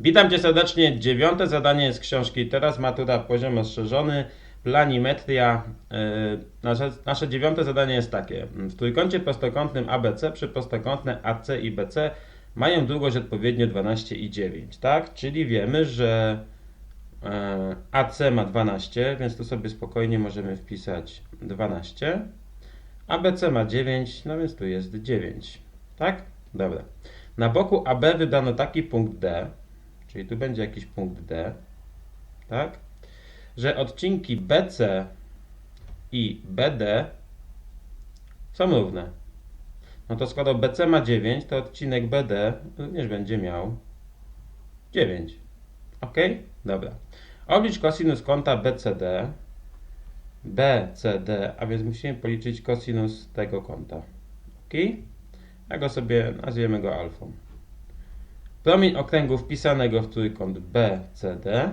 Witam Cię serdecznie. Dziewiąte zadanie z książki Teraz matura poziom rozszerzony. Planimetria. Yy, Nasze, nasze dziewiąte zadanie jest takie. W trójkącie prostokątnym ABC przy prostokątne AC i BC mają długość odpowiednio 12 i 9, tak? Czyli wiemy, że yy, AC ma 12, więc tu sobie spokojnie możemy wpisać 12. ABC ma 9, no więc tu jest 9, tak? Dobra. Na boku AB wydano taki punkt D, czyli tu będzie jakiś punkt D, tak? Że odcinki BC i BD są równe. No to skoro BC ma 9, to odcinek BD również będzie miał 9. Ok? Dobra. Oblicz kosinus kąta BCD. BCD, a więc musimy policzyć kosinus tego kąta. Ok? Ja go sobie nazwiemy go alfą. Promień okręgu wpisanego w trójkąt BCD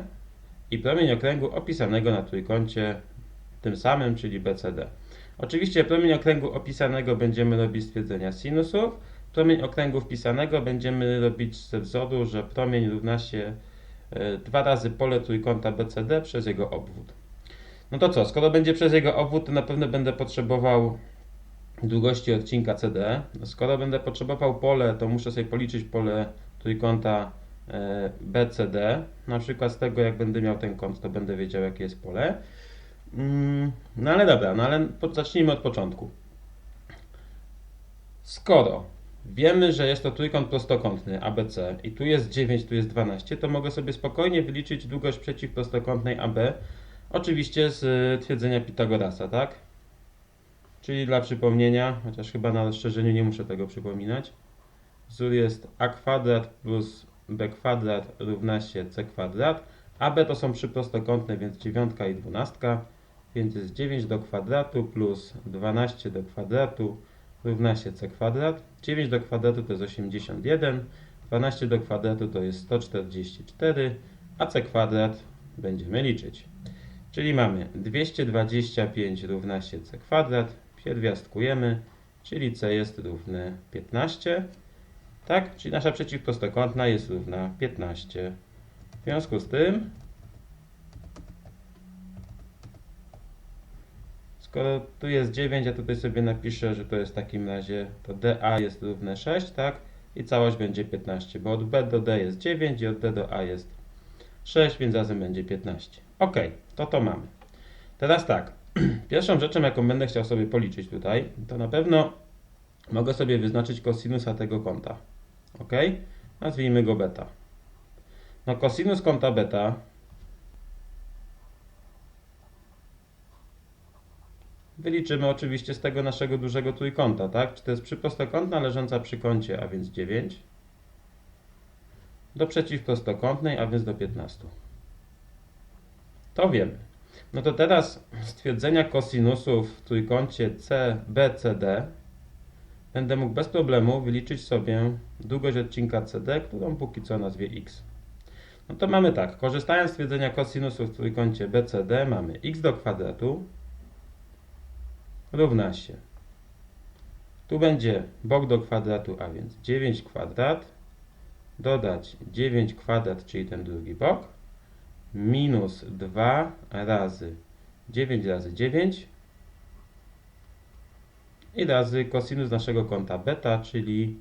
i promień okręgu opisanego na trójkącie tym samym, czyli BCD. Oczywiście promień okręgu opisanego będziemy robić z twierdzenia sinusów. Promień okręgu wpisanego będziemy robić ze wzoru, że promień równa się e, dwa razy pole trójkąta BCD przez jego obwód. No to co, skoro będzie przez jego obwód, to na pewno będę potrzebował długości odcinka CD. Skoro będę potrzebował pole, to muszę sobie policzyć pole trójkąta e, BCD. Na przykład z tego, jak będę miał ten kąt, to będę wiedział, jakie jest pole. Mm, No ale dobra, no ale zacznijmy od początku. Skoro wiemy, że jest to trójkąt prostokątny ABC i tu jest 9, tu jest 12, to mogę sobie spokojnie wyliczyć długość przeciwprostokątnej AB, oczywiście z y, twierdzenia Pitagorasa, tak? Czyli dla przypomnienia, chociaż chyba na rozszerzeniu nie muszę tego przypominać. Wzór jest a kwadrat plus b kwadrat równa się c kwadrat. AB to są przyprostokątne, więc dziewiątka i dwunastka, więc jest 9 do kwadratu plus 12 do kwadratu równa się c kwadrat. 9 do kwadratu to jest 81, 12 do kwadratu to jest 144, a c kwadrat będziemy liczyć. Czyli mamy 225 równa się c kwadrat, pierwiastkujemy, czyli c jest równe 15. Tak? Czyli nasza przeciwprostokątna jest równa 15. W związku z tym, skoro tu jest 9, ja tutaj sobie napiszę, że to jest w takim razie, to dA jest równe 6, tak? I całość będzie 15, bo od B do D jest 9 i od D do A jest 6, więc razem będzie 15. Ok, to to mamy. Teraz tak, pierwszą rzeczą, jaką będę chciał sobie policzyć tutaj, to na pewno mogę sobie wyznaczyć kosinusa tego kąta. Ok? Nazwijmy go beta. No kosinus kąta beta wyliczymy oczywiście z tego naszego dużego trójkąta, tak? Czy to jest przyprostokątna leżąca przy kącie, a więc 9 do przeciwprostokątnej, a więc do 15. To wiemy. No to teraz stwierdzenia kosinusów w trójkącie CBCD będę mógł bez problemu wyliczyć sobie długość odcinka CD, którą póki co nazwie x. No to mamy tak, korzystając z stwierdzenia kosinusów w trójkącie BCD mamy x do kwadratu równa się. Tu będzie bok do kwadratu, a więc 9 kwadrat, dodać 9 kwadrat, czyli ten drugi bok, minus 2 razy 9 razy 9 i razy kosinus naszego kąta beta, czyli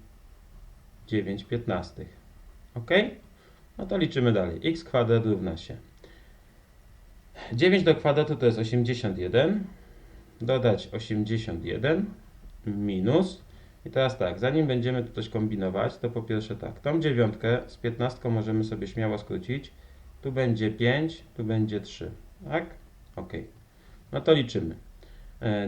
9 piętnastych. Ok? No to liczymy dalej. x kwadrat równa się 9 do kwadratu to jest 81, dodać 81 minus i teraz tak, zanim będziemy tu coś kombinować, to po pierwsze tak, tą dziewiątkę z 15 możemy sobie śmiało skrócić. Tu będzie 5, tu będzie 3. Tak? Ok. No to liczymy.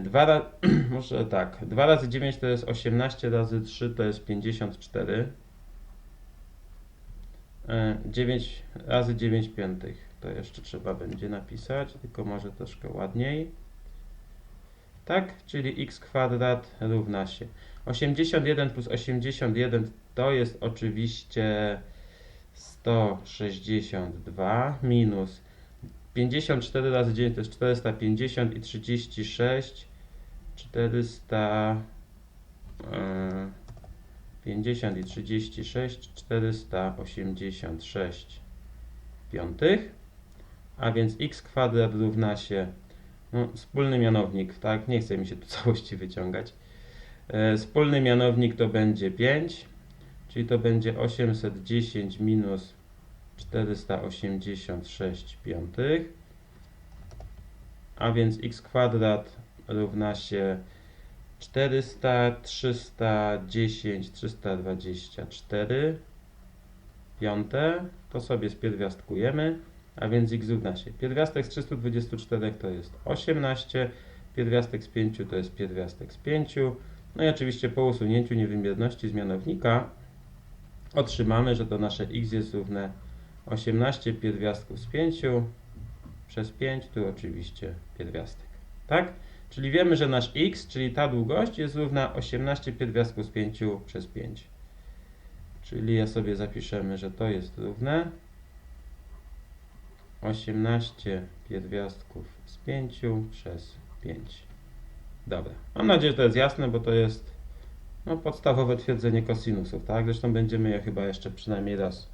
2 ra- może tak, 2 razy 9 to jest 18 razy 3 to jest 54. E, 9 razy 9 piątych to jeszcze trzeba będzie napisać, tylko może troszkę ładniej. Tak, czyli x kwadrat równa się 81 plus 81 to jest oczywiście 162 minus 54 razy 9 to jest 450 i 36 400 e, 50 i 36, 486 piątych, a więc x kwadrat równa się, no, wspólny mianownik, tak, nie chce mi się tu całości wyciągać, e, wspólny mianownik to będzie 5, czyli to będzie 810 minus 486 piątych, a więc x kwadrat równa się 400, 310, 324 piąte, to sobie spierwiastkujemy, a więc x równa się. Pierwiastek z 324 to jest 18, pierwiastek z 5 to jest pierwiastek z 5, no i oczywiście po usunięciu niewymierności z mianownika otrzymamy, że to nasze x jest równe 18 pierwiastków z 5 przez 5, tu oczywiście pierwiastek, tak? Czyli wiemy, że nasz x, czyli ta długość jest równa 18 pierwiastków z 5 przez 5. Czyli ja sobie zapiszemy, że to jest równe 18 pierwiastków z 5 przez 5. Dobra. Mam nadzieję, że to jest jasne, bo to jest no, podstawowe twierdzenie kosinusów, tak? Zresztą będziemy je chyba jeszcze przynajmniej raz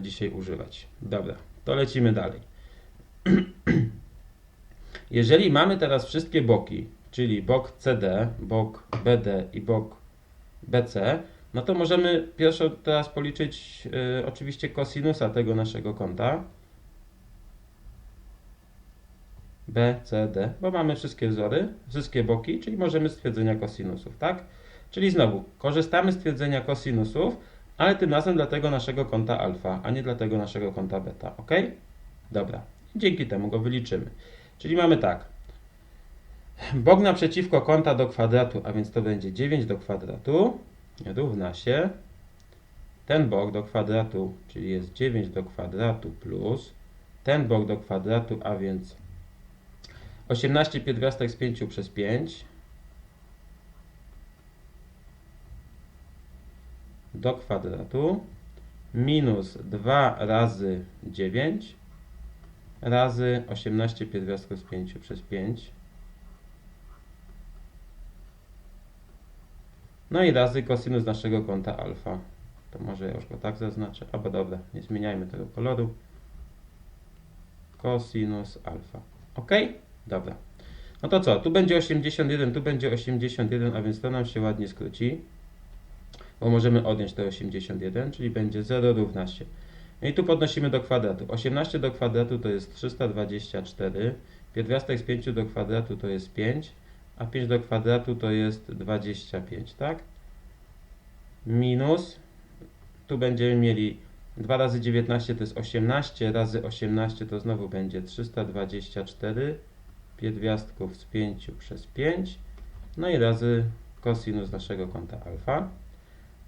dzisiaj używać. Dobra, to lecimy dalej. Jeżeli mamy teraz wszystkie boki, czyli bok CD, bok BD i bok BC, no to możemy pierwsze teraz policzyć y, oczywiście kosinusa tego naszego kąta. B, C, D, bo mamy wszystkie wzory, wszystkie boki, czyli możemy stwierdzenia kosinusów, tak? Czyli znowu, korzystamy z twierdzenia kosinusów, ale tym razem dla tego naszego kąta alfa, a nie dla tego naszego kąta beta, ok? Dobra, dzięki temu go wyliczymy. Czyli mamy tak, bok naprzeciwko kąta do kwadratu, a więc to będzie 9 do kwadratu, równa się ten bok do kwadratu, czyli jest 9 do kwadratu plus ten bok do kwadratu, a więc 18 pierwiastek z 5 przez 5 do kwadratu minus 2 razy 9 razy 18 pierwiastków z 5 przez 5 No i razy kosinus naszego kąta alfa. To może ja już go tak zaznaczę. Albo dobra, nie zmieniajmy tego koloru. Kosinus alfa. Ok? Dobra. No to co? Tu będzie 81, tu będzie 81, a więc to nam się ładnie skróci. Bo możemy odjąć te 81, czyli będzie 0 równa się. I tu podnosimy do kwadratu. 18 do kwadratu to jest 324. Pierwiastek z 5 do kwadratu to jest 5 a 5 do kwadratu to jest 25, tak? Minus, tu będziemy mieli 2 razy 19 to jest 18, razy 18 to znowu będzie 324 pierwiastków z 5 przez 5, no i razy kosinus naszego kąta alfa.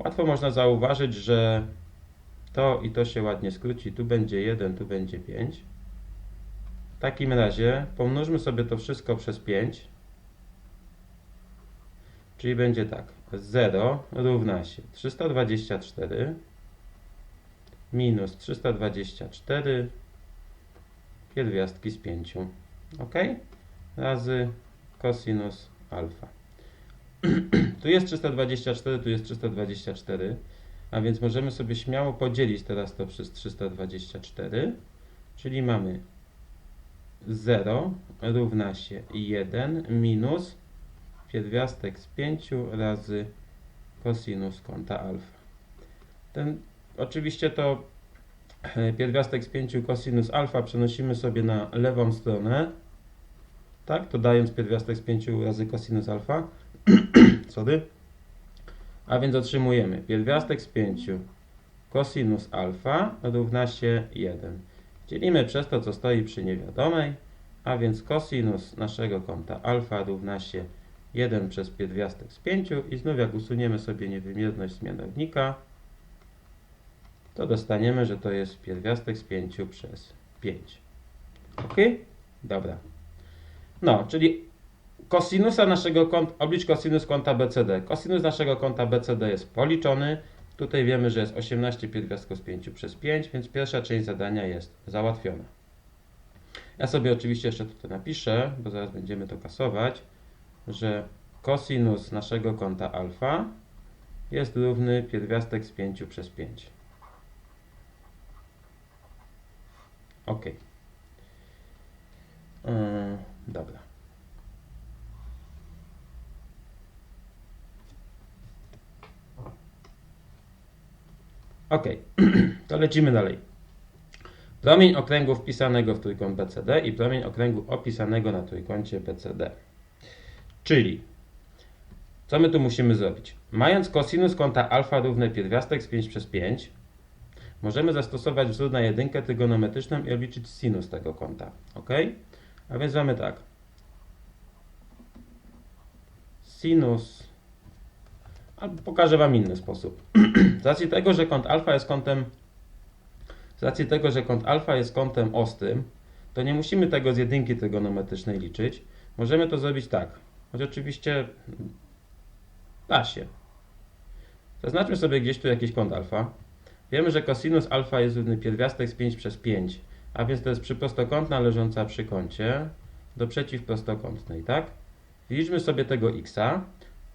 Łatwo można zauważyć, że to i to się ładnie skróci, tu będzie 1, tu będzie 5. W takim razie pomnóżmy sobie to wszystko przez 5, Czyli będzie tak. 0 równa się 324 minus 324 pierwiastki z 5. Ok? Razy cosinus alfa. Tu jest 324, tu jest 324, a więc możemy sobie śmiało podzielić teraz to przez 324, czyli mamy 0 równa się 1 minus pierwiastek z 5 razy cosinus kąta alfa. Ten, oczywiście to e, pierwiastek z 5 cosinus alfa przenosimy sobie na lewą stronę, tak, to dając pierwiastek z 5 razy cosinus alfa, sorry, a więc otrzymujemy pierwiastek z 5 cosinus alfa równa się 1. Dzielimy przez to, co stoi przy niewiadomej, a więc cosinus naszego kąta alfa równa się 1 przez pierwiastek z 5 i znów jak usuniemy sobie niewymierność z mianownika, to dostaniemy, że to jest pierwiastek z 5 przez 5. Ok? Dobra. No, czyli kosinusa naszego kąta, oblicz kosinus kąta BCD. Kosinus naszego kąta BCD jest policzony. Tutaj wiemy, że jest 18 pierwiastków z 5 przez 5, więc pierwsza część zadania jest załatwiona. Ja sobie oczywiście jeszcze tutaj napiszę, bo zaraz będziemy to kasować że cosinus naszego kąta alfa jest równy pierwiastek z 5 przez 5. Ok. Yy, dobra. Ok, to lecimy dalej. Promień okręgu wpisanego w trójkąt BCD i promień okręgu opisanego na trójkącie BCD. Czyli, co my tu musimy zrobić? Mając kosinus kąta alfa równe pierwiastek z 5 przez 5, możemy zastosować wzór na jedynkę trygonometryczną i obliczyć sinus tego kąta. Ok? A więc mamy tak. Sinus. Albo pokażę Wam inny sposób. Z racji tego, że kąt alfa jest kątem z racji tego, że kąt alfa jest kątem ostrym, to nie musimy tego z jedynki trygonometrycznej liczyć. Możemy to zrobić tak. Choć oczywiście da się. Zaznaczmy sobie gdzieś tu jakiś kąt alfa. Wiemy, że cosinus alfa jest równy pierwiastek z 5 przez 5, a więc to jest przyprostokątna leżąca przy kącie do przeciwprostokątnej, tak? Liczmy sobie tego xa,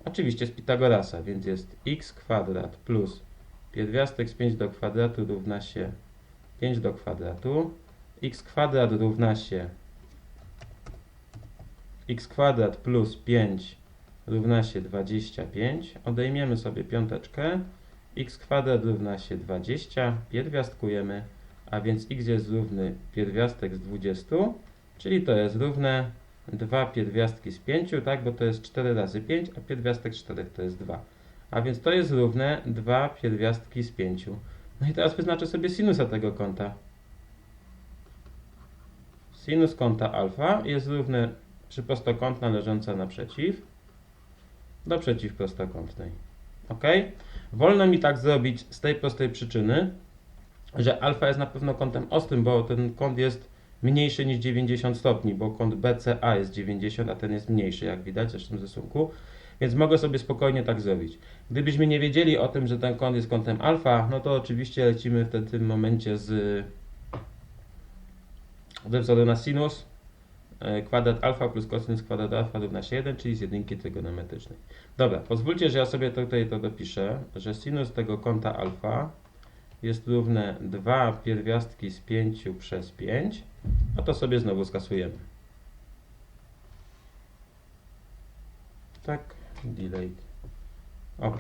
oczywiście z Pitagorasa, więc jest x kwadrat plus pierwiastek z 5 do kwadratu równa się 5 do kwadratu, x kwadrat równa się x kwadrat plus 5 równa się 25. Odejmiemy sobie piąteczkę. x kwadrat równa się 20. Pierwiastkujemy, a więc x jest równy pierwiastek z 20, czyli to jest równe 2 pierwiastki z 5, tak, bo to jest 4 razy 5, a pierwiastek 4 to jest 2. A więc to jest równe 2 pierwiastki z 5. No i teraz wyznaczę sobie sinusa tego kąta. Sinus kąta alfa jest równy przyprostokątna leżąca naprzeciw do przeciwprostokątnej. Ok? Wolno mi tak zrobić z tej prostej przyczyny, że alfa jest na pewno kątem ostrym, bo ten kąt jest mniejszy niż 90 stopni, bo kąt BCA jest 90, a ten jest mniejszy, jak widać zresztą z rysunku. Więc mogę sobie spokojnie tak zrobić. Gdybyśmy nie wiedzieli o tym, że ten kąt jest kątem alfa, no to oczywiście lecimy w tym momencie z ze wzoru na sinus e, kwadrat alfa plus cosinus kwadrat alfa równa się 1, czyli z jedynki trygonometrycznej. Dobra, pozwólcie, że ja sobie tutaj to dopiszę, że sinus tego kąta alfa jest równe 2 pierwiastki z 5 przez 5, a to sobie znowu skasujemy. Tak, delay. Ok.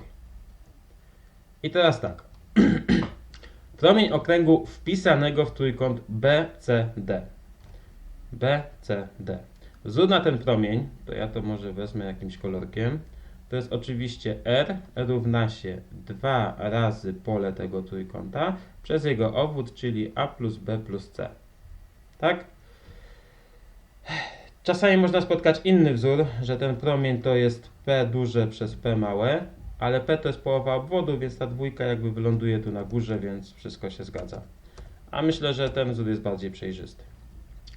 I teraz tak. Promień okręgu wpisanego w trójkąt BCD. BCD. Wzór na ten promień, to ja to może wezmę jakimś kolorkiem, to jest oczywiście R równa się 2 razy pole tego trójkąta przez jego obwód, czyli A plus B plus C. Tak? Czasami można spotkać inny wzór, że ten promień to jest P duże przez P małe, ale P to jest połowa obwodu, więc ta dwójka jakby wyląduje tu na górze, więc wszystko się zgadza. A myślę, że ten wzór jest bardziej przejrzysty.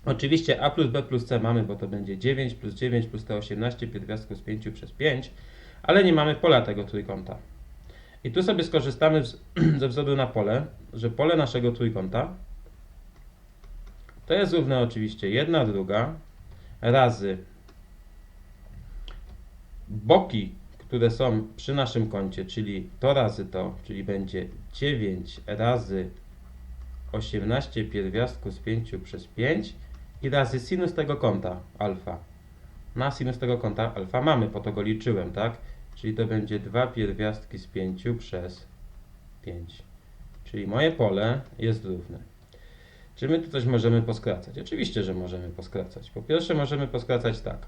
Oczywiście A plus B plus C mamy, bo to będzie 9 plus 9 plus te 18 pierwiastków z 5 przez 5, ale nie mamy pola tego trójkąta. I tu sobie skorzystamy ze wzoru na pole, że pole naszego trójkąta to jest równe oczywiście 1 druga razy boki, które są przy naszym kącie, czyli to razy to, czyli będzie 9 razy 18 pierwiastków z 5 przez 5 i razy sinus tego kąta alfa. Na sinus tego kąta alfa mamy, po to go liczyłem, tak? Czyli to będzie 2 pierwiastki z 5 przez 5. Czyli moje pole jest równe. Czy my tu coś możemy poskracać? Oczywiście, że możemy poskracać. Po pierwsze możemy poskracać tak.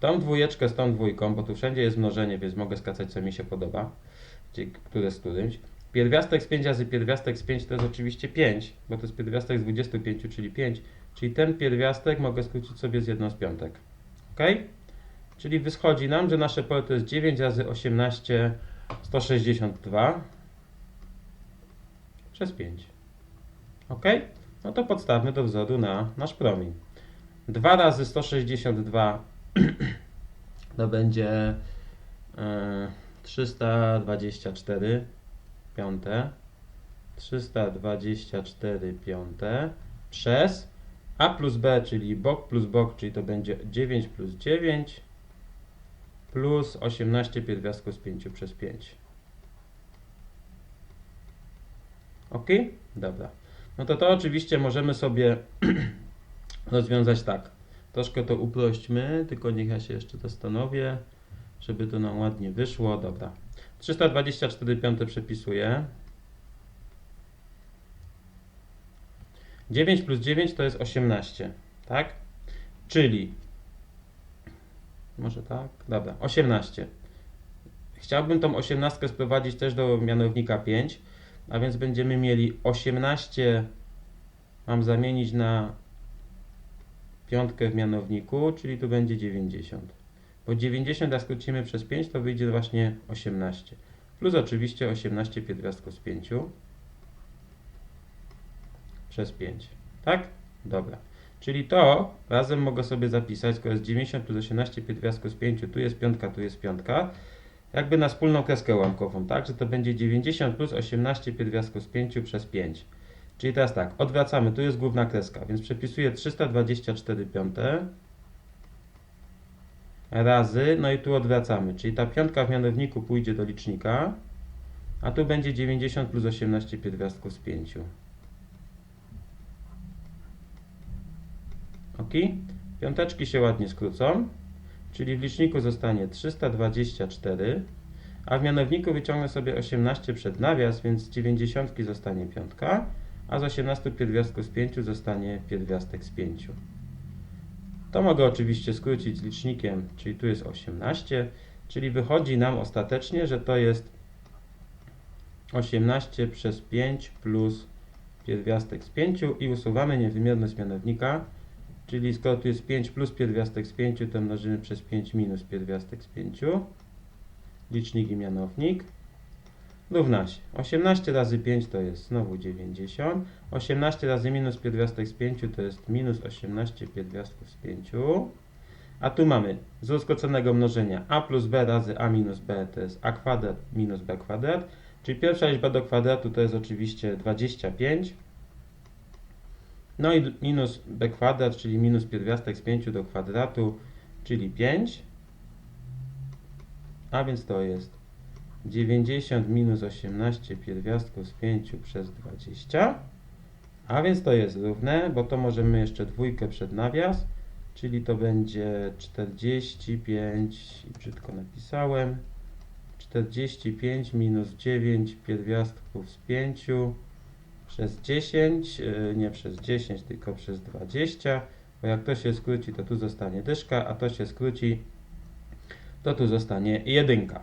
Tą dwójeczkę z tą dwójką, bo tu wszędzie jest mnożenie, więc mogę skracać co mi się podoba, które z którymś. Pierwiastek z 5 razy pierwiastek z 5 to jest oczywiście 5, bo to jest pierwiastek z 25, czyli 5. Czyli ten pierwiastek mogę skrócić sobie z jedną z piątek. Ok? Czyli wyschodzi nam, że nasze pole to jest 9 razy 18, 162 przez 5. Ok? No to podstawmy do wzoru na nasz promień. 2 razy 162 to będzie 324 piąte 324 piąte przez a plus b, czyli bok plus bok, czyli to będzie 9 plus 9 plus 18 pierwiastków z 5 przez 5. Ok? Dobra. No to to oczywiście możemy sobie rozwiązać tak. Troszkę to uprośćmy, tylko niech ja się jeszcze zastanowię, żeby to nam ładnie wyszło. Dobra. 324 piąte przepisuję. 9 plus 9 to jest 18, tak? Czyli, może tak? Dobra, 18. Chciałbym tą 18 sprowadzić też do mianownika 5, a więc będziemy mieli 18 mam zamienić na piątkę w mianowniku, czyli tu będzie 90. Bo 90 jak skrócimy przez 5, to wyjdzie właśnie 18. Plus oczywiście 18 pierwiastków z 5 przez 5. Tak? Dobra. Czyli to razem mogę sobie zapisać, skoro jest 90 plus 18 pierwiastków z 5, tu jest piątka, tu jest piątka, jakby na wspólną kreskę ułamkową, tak? Że to będzie 90 plus 18 pierwiastków z 5 przez 5. Czyli teraz tak, odwracamy, tu jest główna kreska, więc przepisuję 324 piąte razy, no i tu odwracamy, czyli ta piątka w mianowniku pójdzie do licznika, a tu będzie 90 plus 18 pierwiastków z 5. Ok? Piąteczki się ładnie skrócą, czyli w liczniku zostanie 324, a w mianowniku wyciągnę sobie 18 przed nawias, więc z 90 zostanie piątka, a z 18 pierwiastków z 5 zostanie pierwiastek z 5. To mogę oczywiście skrócić z licznikiem, czyli tu jest 18, czyli wychodzi nam ostatecznie, że to jest 18 przez 5 plus pierwiastek z 5 i usuwamy niewymierność mianownika, czyli skoro tu jest 5 plus pierwiastek z 5, to mnożymy przez 5 minus pierwiastek z 5. Licznik i mianownik równa się 18 razy 5 to jest znowu 90. 18 razy minus pierwiastek z 5 to jest minus 18 pierwiastków z 5. A tu mamy z rozkoconego mnożenia a plus b razy a minus b to jest a kwadrat minus b kwadrat. Czyli pierwsza liczba do kwadratu to jest oczywiście 25. No i minus b kwadrat, czyli minus pierwiastek z 5 do kwadratu, czyli 5. A więc to jest 90 minus 18 pierwiastków z 5 przez 20. A więc to jest równe, bo to możemy jeszcze dwójkę przed nawias, czyli to będzie 45, i brzydko napisałem, 45 minus 9 pierwiastków z 5 przez 10, yy, nie przez 10, tylko przez 20, bo jak to się skróci, to tu zostanie dyszka, a to się skróci, to tu zostanie jedynka.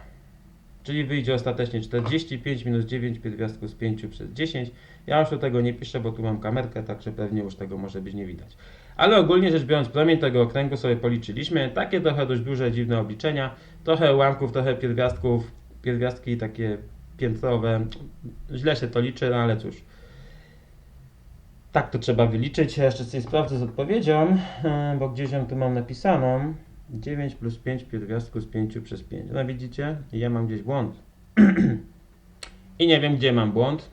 Czyli wyjdzie ostatecznie 45 minus 9 pierwiastków z 5 przez 10. Ja już tego nie piszę, bo tu mam kamerkę, także pewnie już tego może być nie widać. Ale ogólnie rzecz biorąc, promień tego okręgu sobie policzyliśmy. Takie trochę dość duże, dziwne obliczenia. Trochę ułamków, trochę pierwiastków, pierwiastki takie piętrowe. Źle się to liczy, no ale cóż. Tak to trzeba wyliczyć. Ja jeszcze coś sprawdzę z odpowiedzią, e, bo gdzieś ją tu mam napisaną. 9 plus 5 pierwiastków z 5 przez 5. No widzicie? Ja mam gdzieś błąd. I nie wiem, gdzie mam błąd,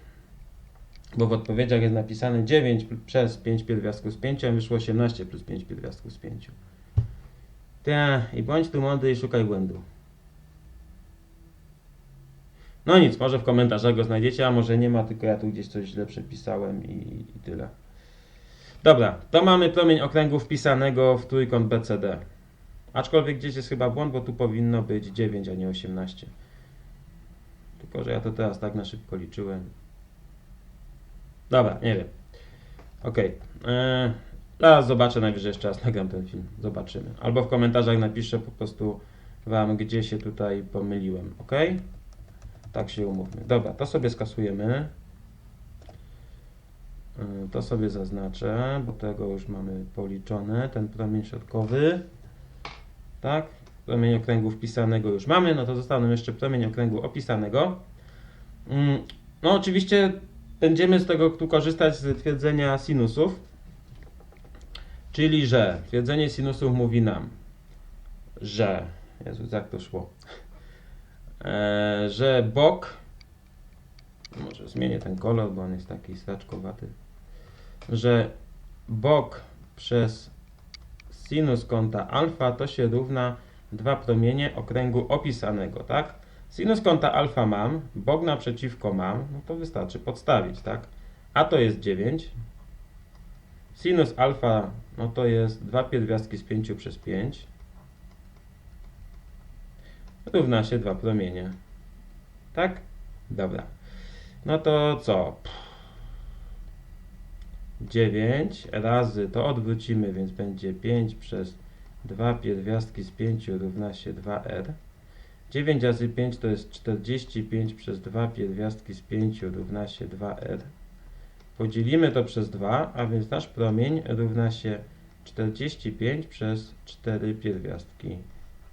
bo w odpowiedziach jest napisane 9 przez 5 pierwiastków z 5, a wyszło 18 plus 5 pierwiastków z 5. Ta, i bądź tu mądry i szukaj błędu. No nic, może w komentarzach go znajdziecie, a może nie ma, tylko ja tu gdzieś coś źle przepisałem i, i tyle. Dobra, to mamy promień okręgu wpisanego w trójkąt BCD. Aczkolwiek gdzieś jest chyba błąd, bo tu powinno być 9, a nie 18. Tylko, że ja to teraz tak na szybko liczyłem. Dobra, nie wiem. Ok. Eee, zobaczę najwyżej jeszcze raz, nagram ten film. Zobaczymy. Albo w komentarzach napiszę po prostu Wam, gdzie się tutaj pomyliłem. Ok? Tak się umówmy. Dobra, to sobie skasujemy. Eee, To sobie zaznaczę, bo tego już mamy policzone, ten promień środkowy. Tak? Promień okręgu wpisanego już mamy, no to został nam jeszcze promień okręgu opisanego. Mm, No oczywiście będziemy z tego tu korzystać z twierdzenia sinusów, czyli że twierdzenie sinusów mówi nam, że, Jezus, jak to szło, e, że bok, może zmienię ten kolor, bo on jest taki straczkowaty, że bok przez sinus kąta alfa to się równa dwa promienie okręgu opisanego, tak? Sinus kąta alfa mam, bok naprzeciwko mam, no to wystarczy podstawić, tak? A to jest 9. Sinus alfa, no to jest 2 pierwiastki z 5 przez 5. Równa się 2 promienie. Tak? Dobra. No to co? 9 razy to odwrócimy, więc będzie 5 przez 2 pierwiastki z 5 równa się 2r. 9 razy 5 to jest 45 przez 2 pierwiastki z 5 równa się 2r. Podzielimy to przez 2, a więc nasz promień równa się 45 przez 4 pierwiastki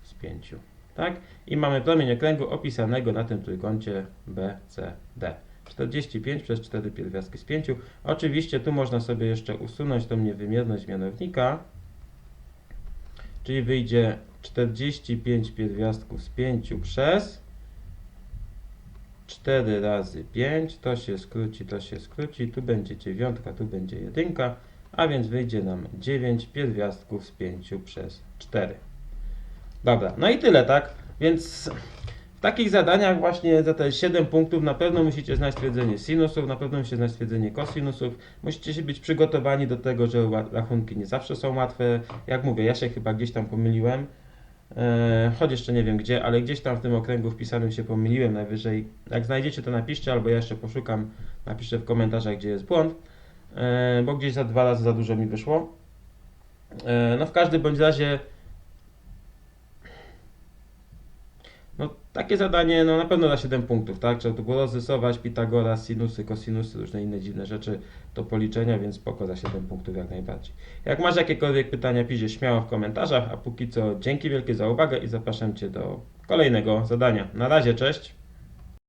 z 5. Tak? I mamy promień okręgu opisanego na tym trójkącie BCD. 45 przez 4 pierwiastki z 5. Oczywiście tu można sobie jeszcze usunąć tą niewymierność mianownika, czyli wyjdzie 45 pierwiastków z 5 przez 4 razy 5, to się skróci, to się skróci, tu będzie dziewiątka, tu będzie jedynka, a więc wyjdzie nam 9 pierwiastków z 5 przez 4. Dobra, no i tyle, tak? Więc w takich zadaniach właśnie za te 7 punktów na pewno musicie znać stwierdzenie sinusów, na pewno musicie znać stwierdzenie kosinusów. Musicie się być przygotowani do tego, że rachunki nie zawsze są łatwe. Jak mówię, ja się chyba gdzieś tam pomyliłem. Eee, choć jeszcze nie wiem gdzie, ale gdzieś tam w tym okręgu wpisanym się pomyliłem najwyżej. Jak znajdziecie to napiszcie, albo ja jeszcze poszukam, napiszę w komentarzach gdzie jest błąd, eee, bo gdzieś za dwa razy za dużo mi wyszło. Eee, no w każdym bądź razie No takie zadanie no na pewno da 7 punktów, tak? Trzeba tu było rozrysować Pitagora, sinusy, kosinusy, różne inne dziwne rzeczy do policzenia, więc spoko za 7 punktów jak najbardziej. Jak masz jakiekolwiek pytania, pisz je śmiało w komentarzach, a póki co dzięki wielkie za uwagę i zapraszam Cię do kolejnego zadania. Na razie, cześć!